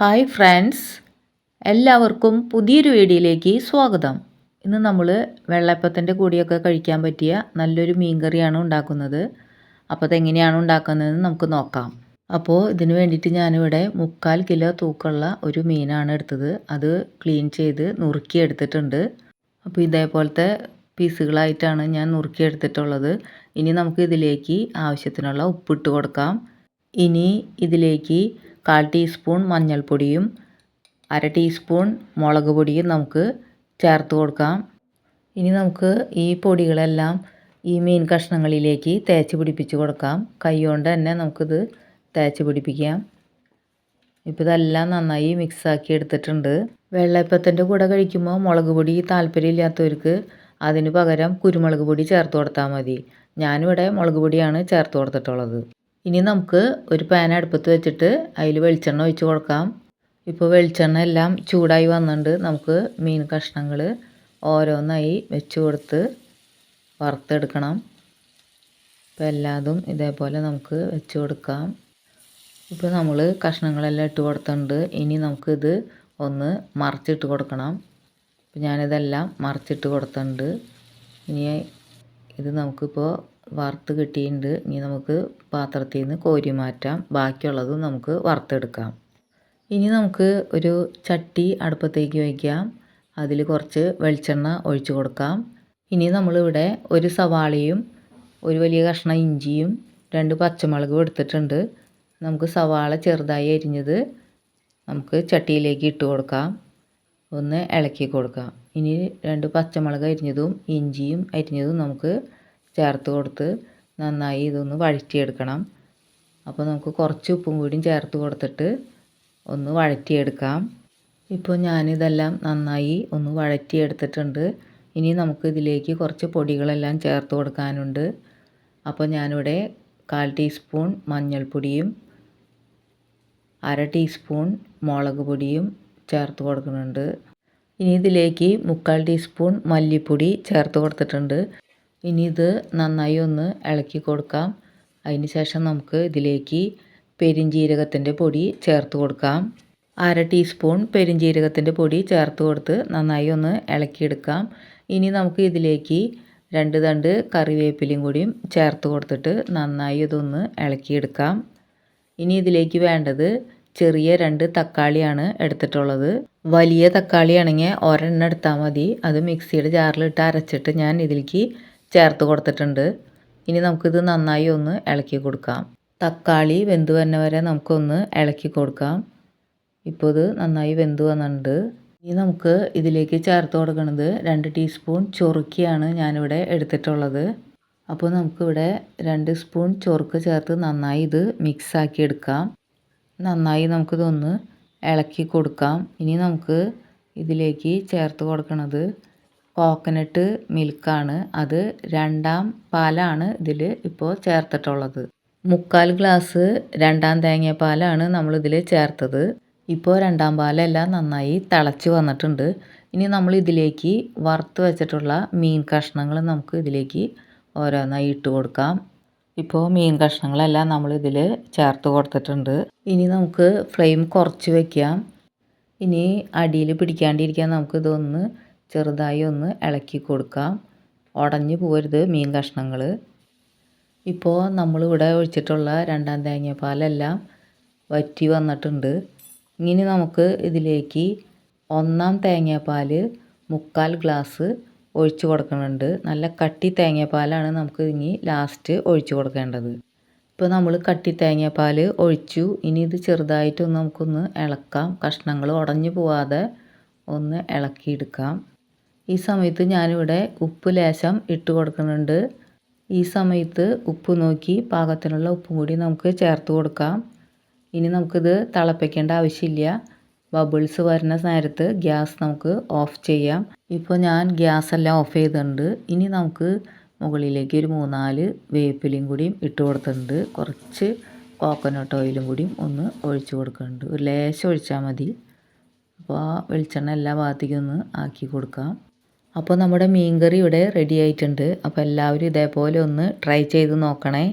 Hi friends. എല്ലാവർക്കും പുതിയൊരു വീഡിയോയിലേക്ക് സ്വാഗതം. ഇന്ന് നമ്മൾ വെള്ളയപ്പത്തിന്റെ കൂടിയൊക്കെ കഴിക്കാൻ പറ്റിയ നല്ലൊരു മീൻ കറിയാണ് ഉണ്ടാക്കുന്നത്. അപ്പോൾ അതെങ്ങനെയാണ് ഉണ്ടാക്കുന്നതെന്ന് നമുക്ക് നോക്കാം. അപ്പോൾ ഇതിന് വേണ്ടിയിട്ട് ഞാനിവിടെ മുക്കാൽ കിലോ തൂക്കമുള്ള ഒരു മീനാണ് എടുത്തത്. അത് ക്ലീൻ ചെയ്ത് നുറുക്കി എടുത്തിട്ടുണ്ട്. അപ്പോൾ ഇതേപോലത്തെ പീസുകളായിട്ടാണ് ഞാൻ നുറുക്കി എടുത്തിട്ടുള്ളത്. ഇനി നമുക്ക് ഇതിലേക്ക് ആവശ്യത്തിനുള്ള ഉപ്പിട്ട് കൊടുക്കാം. ഇനി ഇതിലേക്ക് കാൽ ടീസ്പൂൺ മഞ്ഞൾപ്പൊടിയും അര ടീസ്പൂൺ മുളക് പൊടിയും നമുക്ക് ചേർത്ത് കൊടുക്കാം. ഇനി നമുക്ക് ഈ പൊടികളെല്ലാം ഈ മീൻ കഷ്ണങ്ങളിലേക്ക് തേച്ച് പിടിപ്പിച്ച് കൊടുക്കാം. കൈ കൊണ്ട് തന്നെ നമുക്കിത് തേച്ച് പിടിപ്പിക്കാം. ഇപ്പോൾ ഇതെല്ലാം നന്നായി മിക്സാക്കി എടുത്തിട്ടുണ്ട്. വെള്ളയപ്പത്തിന്റെ കൂടെ കഴിക്കുമ്പോൾ മുളക് പൊടി താല്പര്യമില്ലാത്തവർക്ക് അതിന് പകരം കുരുമുളക് പൊടി ചേർത്ത് കൊടുത്താൽ മതി. ഞാനിവിടെ മുളക് പൊടിയാണ് ചേർത്ത് കൊടുത്തിട്ടുള്ളത്. ഇനി നമുക്ക് ഒരു പാൻ അടുപ്പത്ത് വെച്ചിട്ട് അതിൽ വെളിച്ചെണ്ണ ഒഴിച്ച് കൊടുക്കാം. ഇപ്പോൾ വെളിച്ചെണ്ണ എല്ലാം ചൂടായി വന്നിട്ടുണ്ട്. നമുക്ക് മീൻ കഷ്ണങ്ങൾ ഓരോന്നായി വെച്ച് കൊടുത്ത് വറുത്തെടുക്കണം. ഇപ്പോൾ എല്ലാതും ഇതേപോലെ നമുക്ക് വെച്ച് കൊടുക്കാം. ഇപ്പോൾ നമ്മൾ കഷ്ണങ്ങളെല്ലാം ഇട്ട് കൊടുത്തിട്ടുണ്ട്. ഇനി നമുക്കിത് ഒന്ന് മറിച്ചിട്ട് കൊടുക്കണം. അപ്പോൾ ഞാനിതെല്ലാം മറിച്ചിട്ട് കൊടുത്തിട്ടുണ്ട്. ഇനി ഇത് നമുക്കിപ്പോൾ വറുത്ത് കിട്ടിയിട്ടുണ്ട്. ഇനി നമുക്ക് പാത്രത്തിൽ നിന്ന് കോരി മാറ്റാം. ബാക്കിയുള്ളതും നമുക്ക് വറുത്തെടുക്കാം. ഇനി നമുക്ക് ഒരു ചട്ടി അടുപ്പത്തേക്ക് വയ്ക്കാം. അതിൽ കുറച്ച് വെളിച്ചെണ്ണ ഒഴിച്ചു കൊടുക്കാം. ഇനി നമ്മളിവിടെ ഒരു സവാളയും ഒരു വലിയ കഷ്ണം ഇഞ്ചിയും രണ്ട് പച്ചമുളകും എടുത്തിട്ടുണ്ട്. നമുക്ക് സവാള ചെറുതായി അരിഞ്ഞത് നമുക്ക് ചട്ടിയിലേക്ക് ഇട്ട് കൊടുക്കാം. ഒന്ന് ഇളക്കി കൊടുക്കാം. ഇനി രണ്ട് പച്ചമുളക് അരിഞ്ഞതും ഇഞ്ചിയും അരിഞ്ഞതും നമുക്ക് ചേർത്ത് കൊടുത്ത് നന്നായി ഇതൊന്ന് വഴറ്റിയെടുക്കണം. അപ്പോൾ നമുക്ക് കുറച്ച് ഉപ്പും കൂടിയും ചേർത്ത് കൊടുത്തിട്ട് ഒന്ന് വഴറ്റിയെടുക്കാം. ഇപ്പോൾ ഞാനിതെല്ലാം നന്നായി ഒന്ന് വഴറ്റിയെടുത്തിട്ടുണ്ട്. ഇനി നമുക്ക് ഇതിലേക്ക് കുറച്ച് പൊടികളെല്ലാം ചേർത്ത് കൊടുക്കാനുണ്ട്. അപ്പോൾ ഞാനിവിടെ കാൽ ടീസ്പൂൺ മഞ്ഞൾപ്പൊടിയും അര ടീസ്പൂൺ മുളക് പൊടിയും ചേർത്ത് കൊടുക്കുന്നുണ്ട്. ഇനി ഇതിലേക്ക് മുക്കാൽ ടീസ്പൂൺ മല്ലിപ്പൊടി ചേർത്ത് കൊടുത്തിട്ടുണ്ട്. ഇനി ഇത് നന്നായി ഒന്ന് ഇളക്കി കൊടുക്കാം. അതിന് ശേഷം നമുക്ക് ഇതിലേക്ക് പെരിഞ്ജീരകത്തിന്റെ പൊടി ചേർത്ത് കൊടുക്കാം. അര ടീസ്പൂൺ പെരിഞ്ജീരകത്തിന്റെ പൊടി ചേർത്ത് കൊടുത്ത് നന്നായി ഒന്ന് ഇളക്കിയെടുക്കാം. ഇനി നമുക്ക് ഇതിലേക്ക് രണ്ട് തണ്ട് കറിവേപ്പിലയും കൂടിയും ചേർത്ത് കൊടുത്തിട്ട് നന്നായി ഇതൊന്ന് ഇളക്കിയെടുക്കാം. ഇനി ഇതിലേക്ക് വേണ്ടത് ചെറിയ രണ്ട് തക്കാളിയാണ് എടുത്തിട്ടുള്ളത്. വലിയ തക്കാളിയാണെങ്കിൽ ഒരെണ്ണം എടുത്താൽ മതി. അത് മിക്സിയുടെ ജാറിലിട്ട് അരച്ചിട്ട് ഞാൻ ഇതിലേക്ക് ചേർത്ത് കൊടുത്തിട്ടുണ്ട്. ഇനി നമുക്കിത് നന്നായി ഒന്ന് ഇളക്കി കൊടുക്കാം. തക്കാളി വെന്ത് വന്ന വരെ നമുക്കൊന്ന് ഇളക്കി കൊടുക്കാം. ഇപ്പോൾ ഇത് നന്നായി വെന്ത് വന്നിട്ടുണ്ട്. ഇനി നമുക്ക് ഇതിലേക്ക് ചേർത്ത് കൊടുക്കുന്നത് രണ്ട് ടീസ്പൂൺ ചൊറുക്കിയാണ് ഞാനിവിടെ എടുത്തിട്ടുള്ളത്. അപ്പോൾ നമുക്കിവിടെ രണ്ട് സ്പൂൺ ചൊറുക്ക് ചേർത്ത് നന്നായി ഇത് മിക്സാക്കി എടുക്കാം. നന്നായി നമുക്കിതൊന്ന് ഇളക്കി കൊടുക്കാം. ഇനി നമുക്ക് ഇതിലേക്ക് ചേർത്ത് കൊടുക്കുന്നത് കോക്കനട്ട് മിൽക്കാണ്. അത് രണ്ടാം പാലാണ് ഇതിൽ ഇപ്പോൾ ചേർത്തിട്ടുള്ളത്. മുക്കാൽ ഗ്ലാസ് രണ്ടാം തേങ്ങാപ്പാലാണ് നമ്മളിതിൽ ചേർത്തത്. ഇപ്പോൾ രണ്ടാം പാലെല്ലാം നന്നായി തിളച്ച് വന്നിട്ടുണ്ട്. ഇനി നമ്മൾ ഇതിലേക്ക് വറുത്ത് വെച്ചിട്ടുള്ള മീൻ കഷ്ണങ്ങൾ നമുക്ക് ഇതിലേക്ക് ഓരോന്നായി ഇട്ട് കൊടുക്കാം. ഇപ്പോൾ മീൻ കഷ്ണങ്ങളെല്ലാം നമ്മൾ ഇതിൽ ചേർത്ത് കൊടുത്തിട്ടുണ്ട്. ഇനി നമുക്ക് ഫ്ലെയിം കുറച്ച് വയ്ക്കാം ഇനി അടിയിൽ പിടിക്കാണ്ടിരിക്കാൻ നമുക്കിതൊന്ന് ചെറുതായി ഒന്ന് ഇളക്കി കൊടുക്കാം. ഉടഞ്ഞു പോരുത് മീൻ കഷ്ണങ്ങൾ ഇപ്പോൾ നമ്മളിവിടെ ഒഴിച്ചിട്ടുള്ള രണ്ടാം തേങ്ങാപ്പാലെല്ലാം വറ്റി വന്നിട്ടുണ്ട്. ഇനി നമുക്ക് ഇതിലേക്ക് ഒന്നാം തേങ്ങാപ്പാൽ മുക്കാൽ ഗ്ലാസ് ഒഴിച്ചു കൊടുക്കുന്നുണ്ട്. നല്ല കട്ടി തേങ്ങാപ്പാലാണ് നമുക്ക് ഇനി ലാസ്റ്റ് ഒഴിച്ചു കൊടുക്കേണ്ടത്. ഇപ്പോൾ നമ്മൾ കട്ടി തേങ്ങാപ്പാൽ ഒഴിച്ചു. ഇനി ഇത് ചെറുതായിട്ടൊന്ന് നമുക്കൊന്ന് ഇളക്കാം. കഷ്ണങ്ങൾ ഉടഞ്ഞു പോവാതെ ഒന്ന് ഇളക്കിയെടുക്കാം. ഈ സമയത്ത് ഞാനിവിടെ ഉപ്പ് ലേശം ഇട്ട് കൊടുക്കുന്നുണ്ട്. ഈ സമയത്ത് ഉപ്പ് നോക്കി പാകത്തിനുള്ള ഉപ്പും കൂടി നമുക്ക് ചേർത്ത് കൊടുക്കാം. ഇനി നമുക്കിത് തിളപ്പിക്കേണ്ട ആവശ്യമില്ല. ബബിൾസ് വരുന്ന നേരത്ത് ഗ്യാസ് നമുക്ക് ഓഫ് ചെയ്യാം. ഇപ്പോൾ ഞാൻ ഗ്യാസ് എല്ലാം ഓഫ് ചെയ്തിട്ടുണ്ട്. ഇനി നമുക്ക് മുകളിലേക്ക് ഒരു മൂന്നാൽ വേപ്പിലയും കൂടിയും ഇട്ട് കൊടുത്തിട്ടുണ്ട്. കുറച്ച് കോക്കനട്ട് ഓയിലും കൂടിയും ഒന്ന് ഒഴിച്ചു കൊടുക്കുന്നുണ്ട്. ഒരു ലേശം ഒഴിച്ചാൽ മതി. അപ്പോൾ ആ വെളിച്ചെണ്ണ എല്ലാ ഭാഗത്തേക്കും ഒന്ന് ആക്കി കൊടുക്കാം. അപ്പോൾ നമ്മുടെ മീൻകറി ഇവിടെ റെഡി ആയിട്ടുണ്ട്. അപ്പോൾ എല്ലാവരും ഇതേപോലെ ഒന്ന് ട്രൈ ചെയ്ത് നോക്കണേ.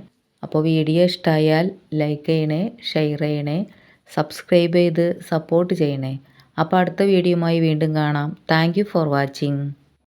അപ്പോൾ വീഡിയോ ഇഷ്ടമായാൽ ലൈക്ക് ചെയ്യണേ ഷെയർ ചെയ്യണേ സബ്സ്ക്രൈബ് ചെയ്ത് സപ്പോർട്ട് ചെയ്യണേ. അപ്പോൾ അടുത്ത വീഡിയോയുമായി വീണ്ടും കാണാം. Thank for watching